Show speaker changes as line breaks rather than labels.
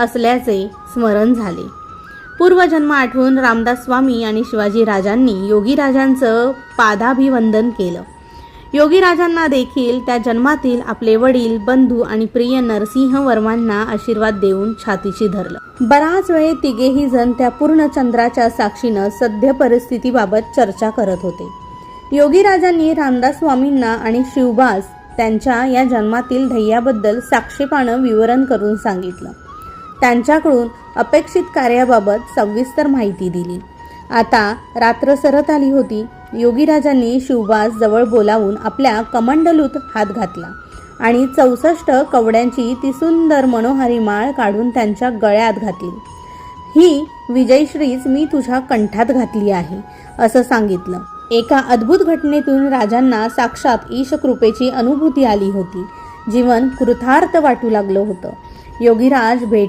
असल्याचे स्मरण झाले. पूर्वजन्म आठवून रामदास स्वामी आणि शिवाजी राजांनी योगीराजांचं पादाभिवंदन केलं. योगीराजांना देखील त्या जन्मातील आपले वडील बंधू आणि प्रिय नरसिंह वर्मांना आशीर्वाद देऊन छातीशी धरलं. बराच वेळ तिघेही जण त्या पूर्ण चंद्राच्या साक्षीनं सद्य परिस्थितीबाबत चर्चा करत होते. योगीराजांनी रामदास स्वामींना आणि शिवबास त्यांच्या या जन्मातील ध्येयाबद्दल साक्षेपानं विवरण करून सांगितलं. त्यांच्याकडून अपेक्षित कार्याबाबत सविस्तर माहिती दिली. आता रात्र सरत आली होती. योगीराजांनी शिवबास जवळ बोलावून आपल्या कमंडलूत हात घातला आणि चौसष्ट कवड्यांची ती सुंदर मनोहारी माळ काढून त्यांच्या गळ्यात घातली. ही विजयश्रीच मी तुझ्या कंठात घातली आहे असं सांगितलं. एका अद्भुत घटनेतून राजांना साक्षात ईशकृपेची अनुभूती आली होती. जीवन कृथार्थ वाटू लागलं होतं. योगीराज भेटी